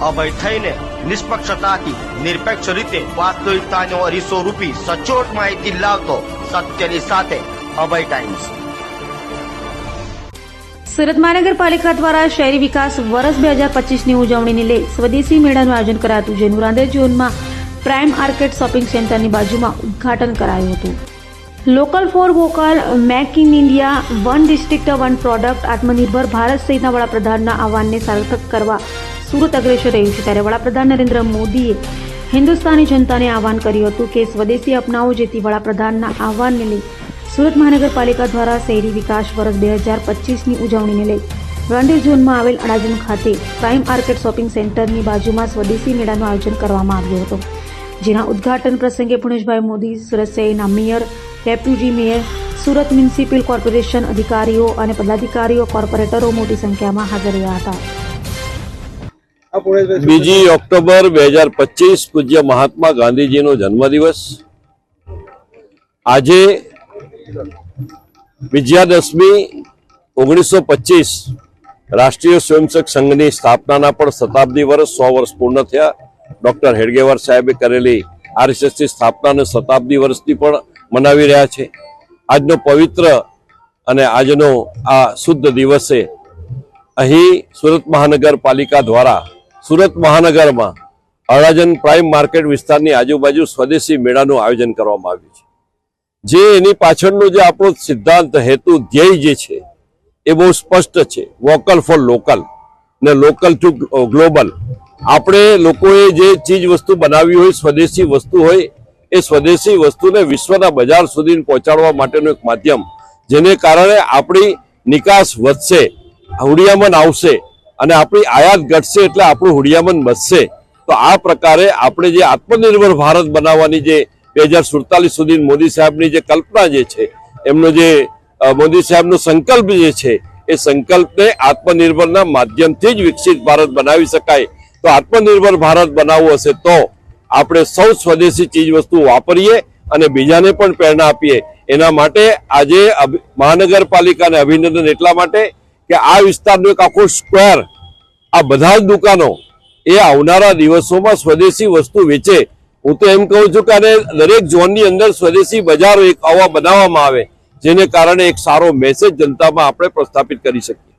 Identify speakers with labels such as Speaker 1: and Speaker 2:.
Speaker 1: અભય થઈને નિષ્પક્ષતાથી નિરપેક્ષ રીતે વાસ્તવિકતાનો અરીસો રૂપી સચોટ માહિતી લાવતો સત્યની સાથે અભય ટાઈમ્સ.
Speaker 2: સુરત મહાનગરપાલિકા દ્વારા શહેરી વિકાસ વર્ષ બે હજાર પચીસની ઉજવણીને લઈ સ્વદેશી મેળાનું આયોજન કરાતું, જેનું રાંદેર ઝોનમાં પ્રાઇમ આર્કેટ શોપિંગ સેન્ટરની બાજુમાં ઉદઘાટન કરાયું હતું. Local for vocal, make in India, one district, one product, આત્મનિર્ભર ભારત સહિતના વડાપ્રધાનના આહવાનને સાર્થક કરવા સુરત અગ્રેસર રહ્યું છે ત્યારે વડાપ્રધાન નરેન્દ્ર મોદીએ હિન્દુસ્તાની જનતાને આહવાન કર્યું હતું કે સ્વદેશી અપનાવો જેથી વડાપ્રધાનના આહવાનને લઈ સુરત મહાનગરપાલિકા દ્વારા શહેરી વિકાસ વર્ષ બે હજાર પચીસની ઉજવણીને લઈ રાંદેર ઝોનમાં આવેલ અડાજણ ખાતે પ્રાઇમ આર્કેટ શોપિંગ સેન્ટરની બાજુમાં સ્વદેશી મેળાનું આયોજન કરવામાં આવ્યું હતું. જેના ઉદ્ઘાટન પ્રસંગે પુણેશભાઈ મોદી, સુરત શહેરના mayor, deputy mayor, Surat municipal corporation અધિકારીઓ અને પદાધિકારીઓ, કોર્પોરેટરો મોટી સંખ્યામાં હાજર રહ્યા હતા.
Speaker 3: બીજી ઓક્ટોબર બે હજાર પચીસ પૂજ્ય મહાત્મા ગાંધીજીનો જન્મદિવસ. આજે વિજયાદશમી ઓગણીસો પચીસ રાષ્ટ્રીય સ્વયંસેવક સંઘની સ્થાપનાના પણ શતાબ્દી વર્ષ સો વર્ષ પૂર્ણ થયા. ડોક્ટર હેડગેવાર સાહેબે કરેલી આરએસએસની સ્થાપનાને શતાબ્દી વર્ષથી પણ મનાવી રહ્યા છે. આજનો પવિત્ર અને આજનો આ શુદ્ધ દિવસે અહીં સુરત મહાનગરપાલિકા દ્વારા સુરત મહાનગરમાં અડાજન પ્રાઇમ માર્કેટ વિસ્તારની આજુબાજુ સ્વદેશી મેળાનું આયોજન કરવામાં આવ્યું છે. જે એની પાછળનો જે આપણો સિદ્ધાંત હેતુ ધ્યેય જે છે, એ બહુ સ્પષ્ટ છે. વોકલ ફોર લોકલ ને લોકલ ટુ ગ્લોબલ. આપણે લોકોએ જે ચીજ વસ્તુ બનાવી હોય, સ્વદેશી વસ્તુ હોય, એ સ્વદેશી વસ્તુને વિશ્વના બજાર સુધી પહોંચાડવા માટેનું એક માધ્યમ, જેને કારણે આપણી નિકાસ વધશે હુડિયામન આવશે અને આપણી આયાત ઘટશે એટલે આપણું હુડિયામન વધશે. તો આ પ્રકારે આપણે જે આત્મનિર્ભર ભારત બનાવવાની જે બે હજાર સુડતાલીસ સુધી મોદી સાહેબની જે કલ્પના જે છે, એમનો જે મોદી સાહેબનો સંકલ્પ જે છે, એ સંકલ્પને આત્મનિર્ભરના માધ્યમથી જ વિકસિત ભારત બનાવી શકાય. તો આત્મનિર્ભર ભારત બનાવવું હશે તો આપણે સૌ સ્વદેશી ચીજ વસ્તુ વાપરીએ અને બીજાને પણ પ્રેરણા આપીએ. એના માટે આજે મહાનગરપાલિકાને અભિનંદન એટલા માટે કે આ વિસ્તારનો એક આખો સ્ક્વેર આ બધા જ દુકાનો એ આવનારા દિવસોમાં સ્વદેશી વસ્તુ વેચે. હું તો એમ કહું છું કે આને દરેક ઝોનની અંદર સ્વદેશી બજારો એક આવા બનાવવામાં આવે, જેને કારણે એક સારો મેસેજ જનતામાં આપણે પ્રસ્થાપિત કરી શકીએ.